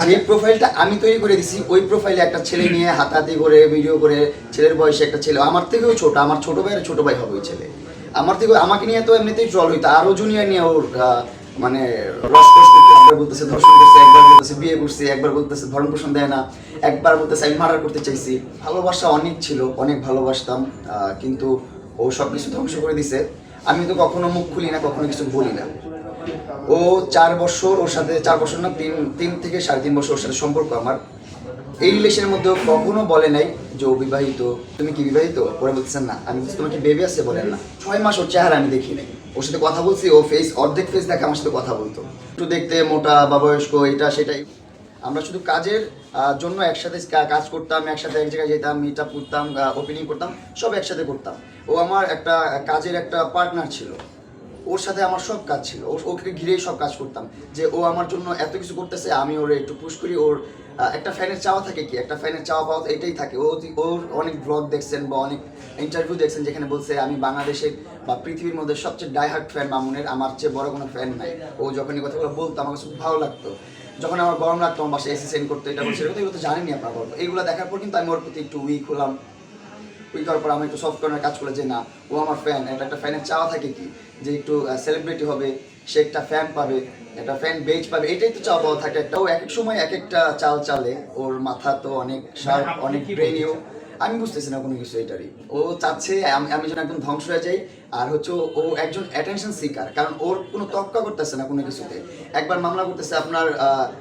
যে প্রোফাইলটা আমি তৈরি করে দিছি, ওই প্রোফাইলে একটা ছেলে নিয়ে হাতাহাতি করে ভিডিও করে, ছেলের বয়সে একটা ছেলে, আমার থেকেও ছোট, আমার ছোট ভাইয়ের ছোট ভাই হবে ওই ছেলে। আমার থেকে আমাকে নিয়ে তো এমনিতেই ট্রল হইতো, আরও জুনিয়র নিয়ে ওর মানে বলতেছে, ধর্ষণ করছে, একবার বলতেছে, বিয়ে করছে, একবার বলতেছে, ভরণ পোষণ দেয় না, একবার বলতেছে, আমি মার্ডার করতে চাইছি। ভালোবাসা অনেক ছিল, অনেক ভালোবাসতাম কিন্তু ও সব কিছু ধ্বংস করে দিছে। আমি তো কখনো মুখ খুলি না, কখনো কিছু বলি না। ও চার বছর ওর সাথে চার বছর না তিন তিন থেকে সাড়ে তিন বছর ওর সাথে সম্পর্ক আমার। এই রিলেশনের মধ্যে কখনো বলে নাই যে ও বিবাহিত। তুমি কি বিবাহিত? পরে বলতেছেন না। আমি বলছি, তোমার কি বেবি আছে? বলেন না। ছয় মাস ওর চেহারা আমি দেখি নাই। ওর সাথে কথা বলছি ও ফেস অর্ধেক ফেস দেখে আমার সাথে কথা বলতো। একটু দেখতে মোটা বা বয়স্ক এটা সেটাই। আমরা শুধু কাজের জন্য একসাথে কাজ করতাম একসাথে এক জায়গায় যেতাম মিট আপ করতাম ওপেনিং করতাম সব একসাথে করতাম। ও আমার একটা কাজের একটা পার্টনার ছিল। ওর সাথে আমার সব কাজ ছিল। ওকে ঘিরেই সব কাজ করতাম। যে ও আমার জন্য এত কিছু করতেছে, আমি ওর একটু পুশ করি। ওর একটা ফ্যানের চাওয়া থাকে কি? একটা ফ্যানের চাওয়া পাওয়া এটাই থাকে। ও ওর অনেক ব্লগ দেখছেন বা অনেক ইন্টারভিউ দেখছেন যেখানে বলছে, আমি বাংলাদেশের বা পৃথিবীর মধ্যে সবচেয়ে ডাইহার্ট ফ্যান মামুনের। আমার চেয়ে বড় কোনো ফ্যান নাই। ও যখন এই কথাগুলো বলতো, আমার খুব ভালো লাগতো। যখন আমার গরম লাগতো, আমার বাসায় এসি সেন্ড করতো, এটা করছে এগুলো তো জানেনি আপনার গল্প এইগুলো দেখার পর কিন্তু আমি ওর প্রতি একটু উইক হলাম। উইক হওয়ার পর আমি একটু সফট কর্নার কাজ করে যে না ও আমার ফ্যান এটা একটা ফ্যানের চাওয়া থাকে কি? যে একটু সেলিব্রিটি হবে সে একটা ফ্যান পাবে একটা ফ্যান বেজ পাবে এটাই তো চাওয়া পাওয়া থাকে। একটা ও এক এক সময় এক একটা চাল চালে ওর মাথা তো অনেক শার্প অনেক ব্রেনিও আমি বুঝতেছি না কোনো কিছু এটারই। ও চাচ্ছে আমি যেন একদম ধ্বংস হয়ে যাই আর হচ্ছে ও- একজন অ্যাটেনশন সিকার কারণ ওর কোনো তক্কা করতেছে না কোনো কিছুতে। একবার মামলা করতেছে আপনার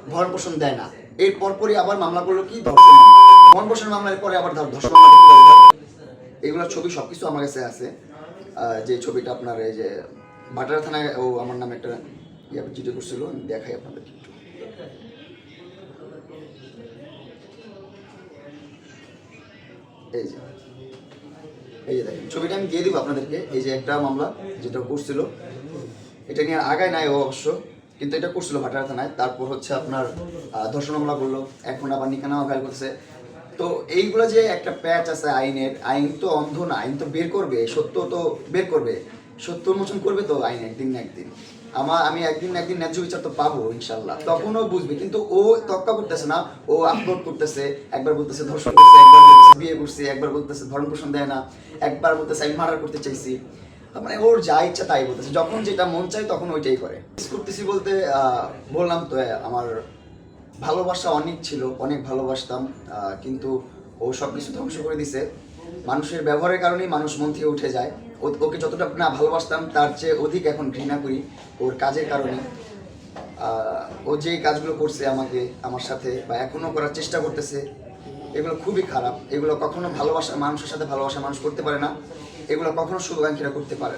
ভরণ পোষণ দেয় না। এর পরপরই আবার মামলা করল কি? ধর্ষণ মামলা। ভরণ পোষণ মামলার পরে আবার ধর- ধর্ষণ মামলা? এগুলোর ছবি সবকিছু আমার কাছে আছে। যে ছবিটা আপনার এই যে ভাটারা থানায় ও আমার নামে একটা ইয়ে চিঠি করছিল, আমি দেখাই আপনাদের একটু। এই যে এই যে দেখেন, ছবিটা আমি দিয়ে দিব আপনাদেরকে। এই যে একটা মামলা যেটা করছিল, এটা নিয়ে আগায় নাই ও অবশ্য, কিন্তু এটা করছিল ভাটারা থানায়। তারপর হচ্ছে আপনার ধর্ষণ মামলা করল, এখন আবার নিকানামা ফাইল করছে তো এইগুলো যে একটা প্যাচ আছে আইনের আইন তো অন্ধ না আইন তো বের করবে সত্য তো বের করবে। সত্য উন্মোচন করবে তো আইন একদিন না একদিন। আমার আমি একদিন একদিন ন্যায্য বিচার তো পাবো ইনশাল্লাহ। তখনও বুঝবে কিন্তু ও তক্কা করতেছে না ও আপলোড করতেছে একবার বলতেছে ধর্ষণ করছে একবার বলতেছে বিয়ে করছে একবার বলতেছে ভরণ পোষণ দেয় না একবার বলতেছে আমি মার্ডার করতে চাইছি। মানে ওর যা ইচ্ছা তাই বলতেছে যখন যেটা মন চায় তখন ওইটাই করে। করতেছি বলতে আহ, বললাম তো আমার ভালোবাসা অনেক ছিল, অনেক ভালোবাসতাম কিন্তু ও সব কিছু ধ্বংস করে দিছে। মানুষের ব্যবহারের কারণেই মানুষ মন থেকে উঠে যায়। ওকে যতটা না ভালোবাসতাম, তার চেয়ে অধিক এখন ঘৃণা করি ওর কাজের কারণে। ও যে কাজগুলো করছে আমাকে, আমার সাথে বা এখনও করার চেষ্টা করতেছে, এগুলো খুবই খারাপ। এগুলো কখনো ভালোবাসা, মানুষের সাথে ভালোবাসা মানুষ করতে পারে না। এগুলো কখনো শুভাকাঙ্ক্ষীরা করতে পারে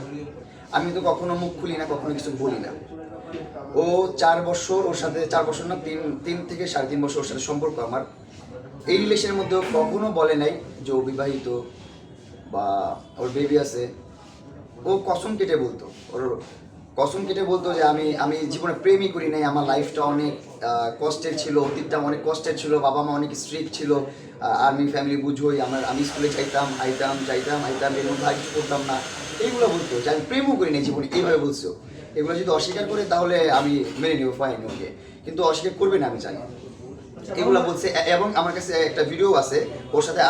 আমি তো কখনো মুখ খুলি না, কখনো কিছু বলি না। ও চার বছর ওর সাথে, চার বছর না, তিন তিন থেকে সাড়ে তিন বছর ওর সাথে সম্পর্ক আমার। এই রিলেশনের মধ্যে কখনো বলে নাই যে ও বিবাহিত বা ওর বেবি আছে। ও কসম কেটে বলতো, ওর কসম কেটে বলতো যে আমি আমি জীবনে প্রেমই করি নাই, আমার লাইফটা অনেক কষ্টের ছিল, অতীতটা অনেক কষ্টের ছিল, বাবা মা অনেক স্ট্রিক্ট ছিল আর্মি ফ্যামিলি বুঝোই, আমার, আমি স্কুলে যাইতাম, আইতাম যাইতাম, আইতাম এর মধ্যে কিছু করতাম না, এইগুলো বলতো যে আমি প্রেমও করি নাই জীবনে, এইভাবে বলছো এগুলো যদি অস্বীকার করে, তাহলে আমি মেনে নেব ফাইন ওকে কিন্তু অস্বীকার করবে না, আমি জানি। এগুলো বলছে এবং আমার কাছে একটা ভিডিও আছে, ওর সাথে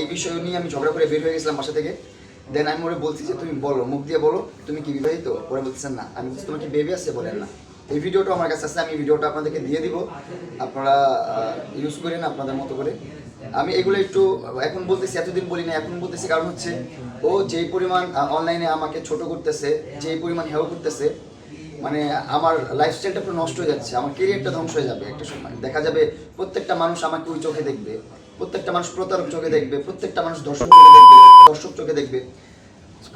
এই বিষয় নিয়ে আমি ঝগড়া করে বের হয়ে গেছিলাম বাসা থেকে। দেন আমি ওরে বলছি যে, তুমি বলো, মুখ দিয়ে বলো, তুমি কি বিবাহিত? ওরা বলতেছেন না। আমি বলছি, তোমার কি বেবি আছে? বলেন না। এই ভিডিওটা আমার কাছে আছে, আমি ভিডিওটা আপনাদেরকে দিয়ে দিব। আপনারা ইউজ করেন আপনাদের মতো করে। আমি এগুলো একটু, এখন বলতেছি, এতদিন বলি না এখন বলতেছি কারণ হচ্ছে, ও যেই পরিমাণ অনলাইনে আমাকে ছোট করতেছে, যেই পরিমাণ হেও করতেছে মানে আমার লাইফস্টাইলটা পুরো নষ্ট হয়ে যাচ্ছে, আমার কেরিয়ারটা ধ্বংস হয়ে যাবে একটা সময়। দেখা যাবে প্রত্যেকটা মানুষ আমাকে ওই চোখে দেখবে, প্রত্যেকটা মানুষ প্রতারক চোখে দেখবে, প্রত্যেকটা মানুষ দর্শক চোখে দেখবে, দর্শক চোখে দেখবে,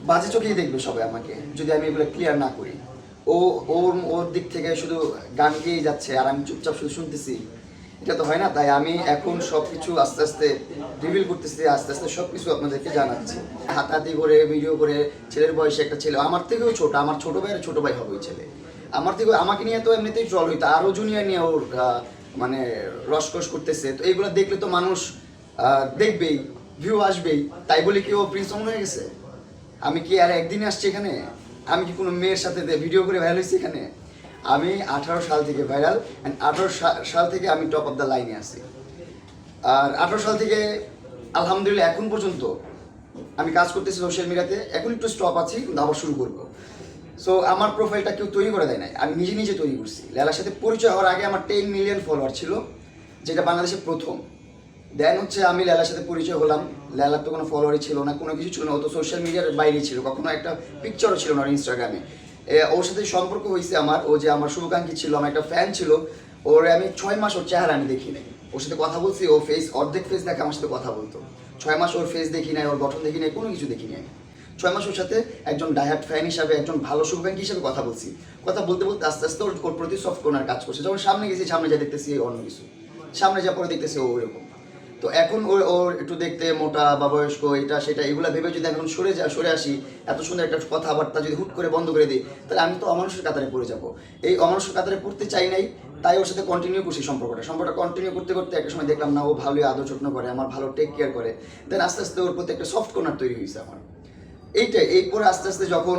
বাজে চোখেই দেখবে সবাই আমাকে, যদি আমি এগুলো ক্লিয়ার না করি। ও, ওর ওর দিক থেকে শুধু গান গেয়েই যাচ্ছে, আর আমি চুপচাপ শুধু শুনতেছি। এটা তো হয় না, তাই আমি এখন সব কিছু আস্তে আস্তে রিভিল করতেছি, আস্তে আস্তে সব কিছু আপনাদেরকে জানাচ্ছি। হাতাহাতি করে ভিডিও করে, ছেলের বয়সে একটা ছেলে, আমার থেকেও ছোট, আমার ছোট ভাইয়ের ছোট ভাই হবে ওই ছেলে। আমার থেকে আমাকে নিয়ে তো এমনিতেই ট্রল হইতো আরও জুনিয়র নিয়ে ওর মানে রসকস করতেছে। তো এইগুলো দেখলে তো মানুষ দেখবেই ভিউ আসবেই। তাই বলে কি ও প্রিন্স হয়ে গেছে? আমি কি আর একদিনে আসছি এখানে? আমি কি কোনো মেয়ের সাথে ভিডিও করে ভাইরাল হয়েছি এখানে? আমি আঠারো সাল থেকে ভাইরাল অ্যান্ড আঠারো সাল থেকে আমি টপ অফ দ্য লাইনে আছি। আর আঠারো সাল থেকে, আলহামদুলিল্লাহ, এখন পর্যন্ত আমি কাজ করতেছি সোশ্যাল মিডিয়াতে এখন একটু স্টপ আছি, কিন্তু আবার শুরু করব। সো আমার প্রোফাইলটা কেউ তৈরি করে দেয় নাই। আমি নিজে নিজে তৈরি করছি। লেলার সাথে পরিচয় হওয়ার আগে আমার টেন মিলিয়ন ফলোয়ার ছিল, যেটা বাংলাদেশে প্রথম। দেন হচ্ছে আমি লেলার সাথে পরিচয় হলাম। লেলার তো কোনো ফলোয়ারই ছিল না, কোনো কিছু ছিল না। ও তো সোশ্যাল মিডিয়ার বাইরে ছিল, কখনো একটা পিকচারও ছিল না ইনস্টাগ্রামে ওর সাথে সম্পর্ক হয়েছে আমার। ও যে আমার শুভাকাঙ্ক্ষী ছিল, আমার একটা ফ্যান ছিল, ওর আমি ছয় মাস ওর চেহারা আমি দেখি নাই। ওর সাথে কথা বলছি, ও ফেস অর্ধেক ফেস দেখে আমার সাথে কথা বলতো। ছয় মাস ওর ফেস দেখি নাই, ওর গঠন দেখি নাই, কোনো কিছু দেখি নাই। ছয় মাস ওর সাথে একজন ডায়াট ফ্যান হিসাবে, একজন ভালো শুভাকাঙ্ক্ষী হিসাবে কথা বলছি। কথা বলতে বলতে আস্তে আস্তে ওর প্রতি সফট কর্নার কাজ করছে। যখন সামনে গেছি, সামনে যা দেখতেছি অন্য কিছু। সামনে যা পরে দেখতেছি ও ওইরকম। তো এখন ওর ওর একটু দেখতে মোটা বা বয়স্ক, এটা সেটা, এগুলা ভেবে যদি এখন সরে যা সরে আসি, এত সুন্দর একটা কথাবার্তা যদি হুট করে বন্ধ করে দিই, তাহলে আমি তো অমানুষের কাতারে পড়ে যাব। এই অমানুষের কাতারে পড়তে চাই নাই, তাই ওর সাথে কন্টিনিউ করছি সম্পর্কটা। সম্পর্কটা কন্টিনিউ করতে করতে একটা সময় দেখলাম, না, ও ভালোই আদর যত্ন করে, আমার ভালো টেক কেয়ার করে। দেন আস্তে আস্তে ওর প্রতি একটা সফট কর্নার তৈরি হয়েছে আমার। এইটাই এই পরে আস্তে আস্তে যখন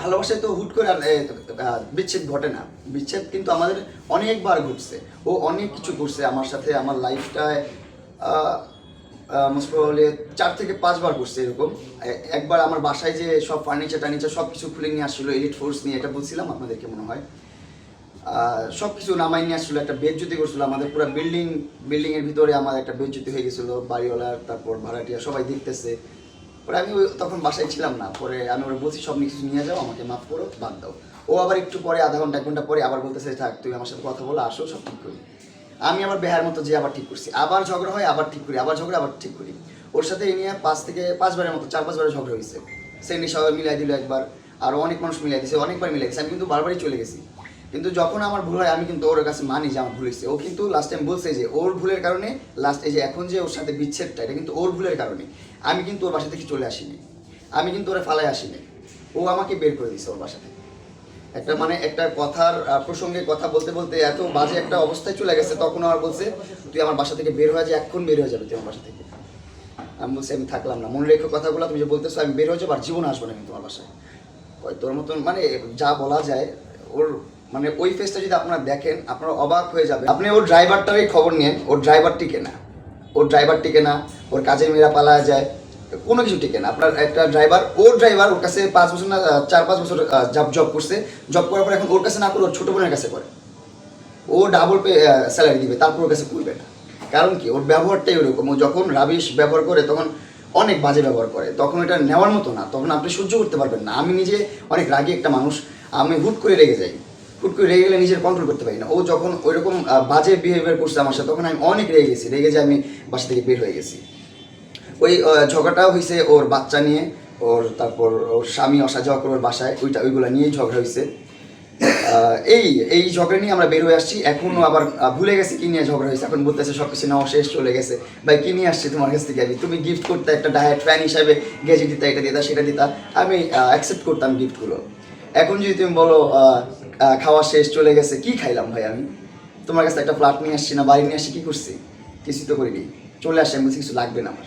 ভালোবাসায় তো হুট করে আর বিচ্ছেদ ঘটে না। বিচ্ছেদ কিন্তু আমাদের অনেকবার ঘটছে। ও অনেক কিছু করছে আমার সাথে, আমার লাইফটায় মোস্ট প্রবলি চার থেকে পাঁচবার করছে এরকম। একবার আমার বাসায় যে সব ফার্নিচার টার্নিচার সব কিছু খুলে নিয়ে আসছিল এলিট ফোর্স নিয়ে, এটা বলছিলাম আপনাদেরকে মনে হয়? সব কিছু নামাই নিয়ে আসছিল, একটা বেদজ্যোতি করছিল, আমাদের পুরো বিল্ডিং বিল্ডিং এর ভিতরে আমার একটা বেদজ্যোতি হয়ে গেছিল, বাড়িওয়ালার, তারপর ভাড়াটিয়া সবাই দেখতেছে। পরে আমি তখন বাসায় ছিলাম না, পরে আমি ওরা বলছি, সব কিছু নিয়ে যাও, আমাকে মাফ করো, বাদ দাও। ও আবার একটু পরে, আধা ঘণ্টা, এক ঘণ্টা পরে আবার বলতেছে, থাক, তুই আমার সাথে কথা বলে, আসো, সব ঠিক করি। আমি আবার বেহার মতো যে আবার ঠিক করছি। আবার ঝগড়া হয়, আবার ঠিক করি, আবার ঝগড়া, আবার ঠিক করি। ওর সাথে এই নিয়ে পাঁচ থেকে পাঁচবারের মতো, চার পাঁচবারের ঝগড়া হয়েছে। সেন্ডি সবাই মিলাই দিল একবার আরও অনেক মানুষ মিলাই দিয়েছে অনেকবার মিলাই দিছে। আমি কিন্তু বারবারই চলে গেছি। কিন্তু যখন আমার ভুল হয়, আমি কিন্তু ওর কাছে মানি যে আমার ভুল হয়েছে। ও কিন্তু লাস্ট টাইম বলছে যে, ওর ভুলের কারণে লাস্ট এই যে এখন যে ওর সাথে বিচ্ছেদটা, এটা কিন্তু ওর ভুলের কারণে। আমি কিন্তু ওর বাসা থেকে চলে আসিনি। আমি কিন্তু ওরা ফালায় আসিনি। ও আমাকে বের করে দিয়েছে ওর বাসা থেকে। একটা মানে একটা কথার প্রসঙ্গে কথা বলতে বলতে এত বাজে একটা অবস্থায় চলে গেছে, তখন আমার বলছে, তুই আমার বাসা থেকে বের হয়ে যা, এখন বের হয়ে যাবে তুই আমার বাসা থেকে। আমি বলছি, আমি থাকলাম না। মনে রেখো কথাগুলো, তুমি যে বলতেছো, আমি বের হয়ে যাব আর জীবন আসব না আমি তোমার বাসায়। তোর মতন মানে যা বলা যায়, ওর মানে ওই ফেসটা যদি আপনারা দেখেন, আপনারা অবাক হয়ে যাবে আপনি ওর ড্রাইভারটারই খবর নিন ওর ড্রাইভার টিকে না? ওর ড্রাইভার টিকে না, ওর কাজের মেয়েরা পালা যায়, কোনো কিছু টিকে না। আপনার একটা ড্রাইভার ওর ড্রাইভার ওর কাছে পাঁচ বছর না, চার পাঁচ বছর জব জব করছে। জব করার পর এখন ওর কাছে না করে, ওর ছোটো বোনের কাছে করে। ও ডাবল পে স্যালারি দিবে, তারপর ওর কাছে করবে না। কারণ কি? ওর ব্যবহারটাই ওরকম। ও যখন রাবিশ ব্যবহার করে, তখন অনেক বাজে ব্যবহার করে। তখন এটা নেওয়ার মতো না। তখন আপনি সহ্য করতে পারবেন না। আমি নিজে অনেক রাগী একটা মানুষ। আমি হুট করে রেগে যাই। হুট করে রেগে গেলে নিজের কন্ট্রোল করতে পারি না। ও যখন ওইরকম বাজে বিহেভিয়ার করছে আমার সাথে, তখন আমি অনেক রেগে গেছি। রেগে যে আমি বাসা থেকে বের হয়ে গেছি। ওই ঝগড়াটাও হয়েছে ওর বাচ্চা নিয়ে, ওর তারপর ওর স্বামী অসা যাওয়া করে ওর বাসায়, ওইটা, ওইগুলো নিয়েই ঝগড়া হয়েছে এই এই ঝগড়া নিয়ে আমরা বের হয়ে আসছি। এখনও আবার ভুলে গেছি কি নিয়ে ঝগড়া হয়েছে এখন বলতেছে সব কিছু নেওয়া শেষ, চলে গেছে। ভাই, কি নিয়ে আসছি তোমার কাছ থেকে? আমি, তুমি গিফট করতে একটা ডায়েট ফ্যান হিসাবে গেজে দিতা, এটা দিতা, সেটা দিতা। আমি অ্যাকসেপ্ট করতাম গিফটগুলো এখন যদি তুমি বলো খাওয়া শেষ, চলে গেছে, কি খাইলাম ভাই আমি? তোমার কাছে একটা ফ্ল্যাট নিয়ে আসছি না, বাড়ি নিয়ে আসছি, কি করছি? কিছু তো করিনি। চলে আসছি আমি কিছু লাগবে না আমার।